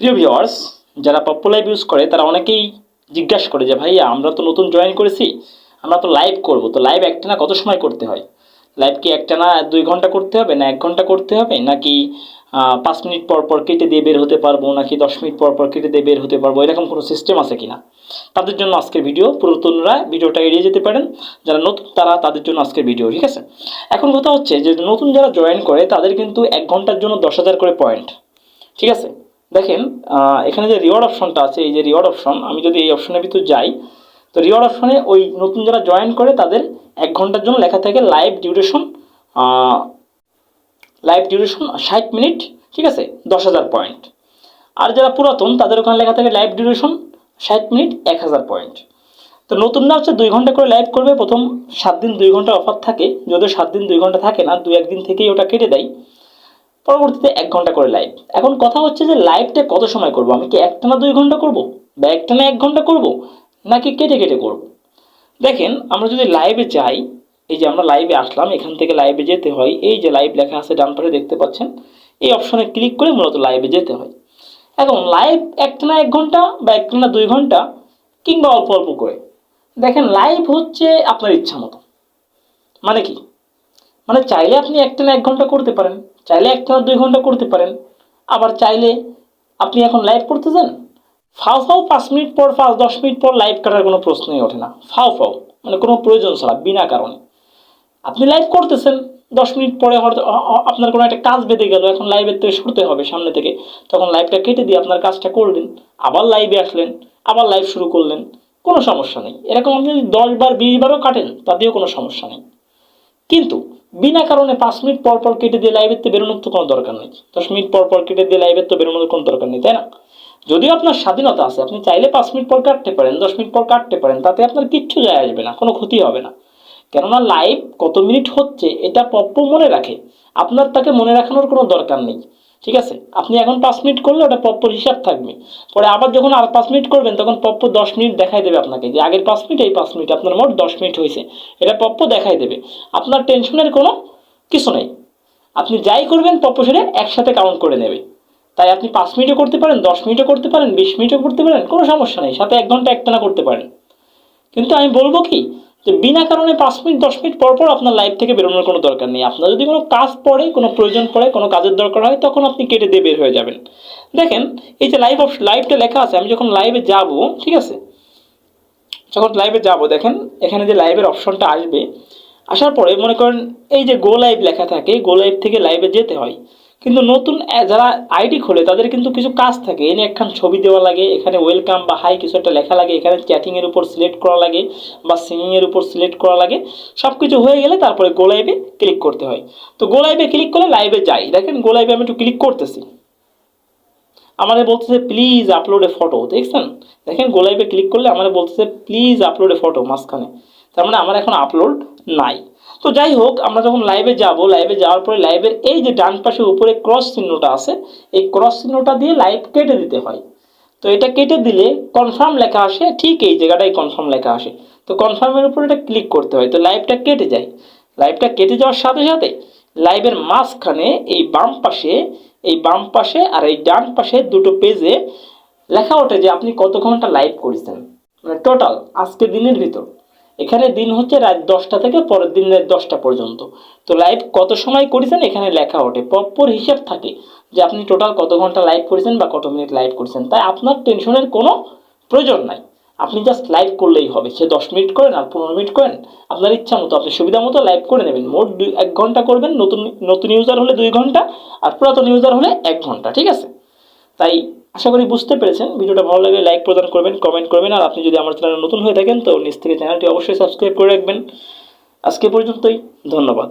প্রিয় ভিওয়ার্স যারা Poppo live use করে, তারা অনেকেই জিজ্ঞাসা করে যে, ভাইয়া, আমরা তো নতুন জয়েন করেছি, আমরা তো লাইভ করব। তো লাইভ একটানা কত সময় করতে হয়? লাইভ কি একটানা দুই ঘণ্টা করতে হবে, না এক ঘণ্টা করতে হবে, নাকি পাঁচ মিনিট পর পর কেটে দিয়ে বের হতে পারব, নাকি দশ মিনিট পর পর কেটে দিয়ে বের হতে পারব? এরকম কোনো সিস্টেম আছে কি না তাদের জন্য আজকের ভিডিও পুরাতনরা ভিডিওটা এড়িয়ে যেতে পারেন। যারা নতুন, তারা তাদের জন্য আজকের ভিডিও ঠিক আছে? এখন কথা হচ্ছে যে, নতুন যারা জয়েন করে, তাদের কিন্তু এক ঘণ্টার জন্য দশ হাজার করে পয়েন্ট ঠিক আছে? দেখেন এখানে যে রিওয়ার্ড অপশনটা আছে, এই যে রিওয়ার্ড অপশন আমি যদি এই অপশনের ভিতর যাই, তো রিওয়ার্ড অপশনে ওই নতুন যারা জয়েন করে, তাদের এক ঘণ্টার জন্য লেখা থাকে লাইভ ডিউরেশন লাইভ ডিউরেশন ষাট মিনিট ঠিক আছে? দশ হাজার পয়েন্ট আর যারা পুরাতন, তাদের ওখানে লেখা থাকে লাইভ ডিউরেশন ষাট মিনিট এক হাজার পয়েন্ট তো নতুনরা হচ্ছে দুই ঘণ্টা করে লাইভ করবে, প্রথম সাত দিন দুই ঘণ্টা অফার থাকে। যদিও সাত দিন দুই ঘণ্টা থাকে না দু একদিন থেকেই ওটা কেটে দেয়। পরবর্তীতে এক ঘণ্টা করে লাইভ এখন কথা হচ্ছে যে লাইভটা কত সময় করব? আমি কি একটানা দুই ঘণ্টা করব? বা একটানা এক ঘণ্টা করব? নাকি কেটে কেটে করব? দেখেন, আমরা যদি লাইভে যাই, এই যে আমরা লাইভে আসলাম, এখান থেকে লাইভে যেতে হয়, এই যে লাইভ লেখা আছে ডান পাশে দেখতে পাচ্ছেন, এই অপশনে ক্লিক করে মূলত লাইভে যেতে হয়। এখন লাইভ একটানা এক ঘণ্টা বা একটানা দুই ঘণ্টা, কিংবা অল্প অল্প করে। দেখেন লাইভ হচ্ছে আপনার ইচ্ছা মতো। মানে কি? মানে চাইলে আপনি একটা না এক ঘণ্টা করতে পারেন, চাইলে একটা না দুই ঘণ্টা করতে পারেন, আবার চাইলে আপনি এখন লাইভ করতে চান ফাও ফাও পাঁচ মিনিট পর, পাঁচ দশ মিনিট পর লাইভ কাটার কোনো প্রশ্নই ওঠে না। ফাও ফাও মানে কোনো প্রয়োজন ছাড়া, বিনা কারণে। আপনি লাইভ করতেছেন, দশ মিনিট পরে হয়তো আপনার কোনো একটা কাজ বেঁধে গেল, এখন লাইভের থেকে শুরুতে হবে সামনে থেকে। তখন লাইভটা কেটে দিয়ে আপনার কাজটা করলেন, আবার লাইভে আসলেন, আবার লাইভ শুরু করলেন, কোনো সমস্যা নেই। এরকম আপনি যদি দশ বার, বিশ বারও কাটেন, তাতেও কোনো সমস্যা নেই। কিন্তু বিনা কারণে পাঁচ মিনিট পর পর কেটে দিয়ে লাইভের তো বেরোনোর তো কোনো দরকার নেই। দশ মিনিট পর পর কেটে দিয়ে লাইভের তো বেরোনোর কোনো দরকার নেই, তাই না? যদিও আপনার স্বাধীনতা আছে, আপনি চাইলে পাঁচ মিনিট পর কাটতে পারেন, দশ মিনিট পর কাটতে পারেন, তাতে আপনার কিচ্ছু যায় আসবে না, কোনো ক্ষতি হবে না। কেননা লাইভ কত মিনিট হচ্ছে, এটা পপ্প মনে রাখে। আপনার তাকে মনে রাখানোর কোনো দরকার নেই। ঠিক আছে? আপনি এখন পাঁচ মিনিট করলে ওটা পপ্পর হিসাব থাকবে। পরে আবার যখন আর পাঁচ মিনিট করবেন, তখন পপ্প দশ মিনিট দেখাই দেবে আপনাকে যে আগের পাঁচ মিনিট, এই পাঁচ মিনিট, আপনার মোট দশ মিনিট হয়েছে। এটা পপ্প দেখাই দেবে। আপনার টেনশনের কোনো কিছু নেই। আপনি যাই করবেন, পপ্প সেটা একসাথে কাউন্ট করে নেবে। তাই আপনি পাঁচ মিনিটও করতে পারেন, দশ মিনিটও করতে পারেন, বিশ মিনিটও করতে পারেন, কোনো সমস্যা নেই। সাথে এক ঘণ্টা একটানা করতে পারেন। কিন্তু আমি বলব কি যে বিনা কারণে পাঁচ মিনিট, দশ মিনিট পর পর আপনার লাইফ থেকে বেরোনোর কোনো দরকার নেই। আপনার যদি কোনো কাজ পড়ে, কোনো প্রয়োজন পড়ে, কোনো কাজের দরকার হয়, তখন আপনি কেটে দিয়ে বের হয়ে যাবেন। দেখেন, এই যে লাইভ অপশন লাইভটা লেখা আছে, আমি যখন লাইভে যাব, ঠিক আছে? যখন লাইভে যাব, দেখেন, এখানে যে লাইভের অপশনটা আসবে আসার পরে মনে করেন এই যে গো লাইভ লেখা থাকে গো লাইভ থেকে লাইভে যেতে হয়। কিন্তু নতুন যারা আইডি খোলে, তাদের কিন্তু কিছু কাজ থাকে। এনে একখান ছবি দেওয়া লাগে, এখানে ওয়েলকাম বা হাই কিছু একটা লেখা লাগে, এখানে চ্যাটিংয়ের উপর সিলেক্ট করা লাগে বা সিঙ্গিংয়ের উপর সিলেক্ট করা লাগে। সব কিছু হয়ে গেলে তারপরে গো লাইভে ক্লিক করতে হয়। তো গো লাইভে ক্লিক করলে লাইভে যাই। দেখেন গো লাইভে আমি একটু ক্লিক করতেছি। আমাদের বলতেছে প্লিজ আপলোড এ ফটো দেখছেন? দেখেন গোলাইভে ক্লিক করলে আমাদের বলতেছে প্লিজ আপলোড এ ফটো মাঝখানে। তার মানে আমার এখন আপলোড নাই। তো যাই হোক, আমরা যখন লাইভে যাব লাইভে যাওয়ার পরে লাইভের এই যে ডান পাশে উপরে ক্রস চিহ্নটা আছে, এই ক্রস চিহ্নটা দিয়ে লাইভ কেটে দিতে হয়। তো এটা কেটে দিলে কনফার্ম লেখা আসে, ঠিক এই জায়গাটাই কনফার্ম লেখা আসে। তো কনফার্মের উপর এটা ক্লিক করতে হয়, তো লাইভটা কেটে যায়। লাইভটা কেটে যাওয়ার সাথে সাথে লাইভের মাঝখানে এই বাম পাশে এই বাম পাশে আর এই ডান পাশে দুটো পেজে লেখা ওঠে যে আপনি কত ঘণ্টা লাইভ করেছেন। মানে টোটাল আজকে দিনের ভিতর। এখানে দিন হচ্ছে রাত দশটা থেকে পরের দিন রাত দশটা পর্যন্ত। তো লাইভ কত সময় করেছেন এখানে লেখা ওঠে। প্রপার হিসাব থাকে যে আপনি টোটাল কত ঘণ্টা লাইভ করেছেন বা কত মিনিট লাইভ করেছেন। তাই আপনার টেনশনের কোনো প্রয়োজন নাই। আপনি জাস্ট লাইভ করলেই হবে। সে দশ মিনিট করেন আর পনেরো মিনিট করেন। আপনার ইচ্ছা মতো, আপনি সুবিধা মতো লাইভ করে নেবেন। মোট দুই, এক ঘণ্টা করবেন নতুন নতুন ইউজার হলে দুই ঘণ্টা আর পুরাতন ইউজার হলে এক ঘণ্টা, ঠিক আছে? তাই আশা করি বুঝতে পেরেছেন। ভিডিওটা ভালো লাগলে লাইক প্রদান করবেন কমেন্ট করবেন। আর আপনি যদি আমার চ্যানেলে নতুন হয়ে থাকেন, তো নিচ থেকে চ্যানেলটি অবশ্যই সাবস্ক্রাইব করে রাখবেন। আজকে পর্যন্তই, ধন্যবাদ।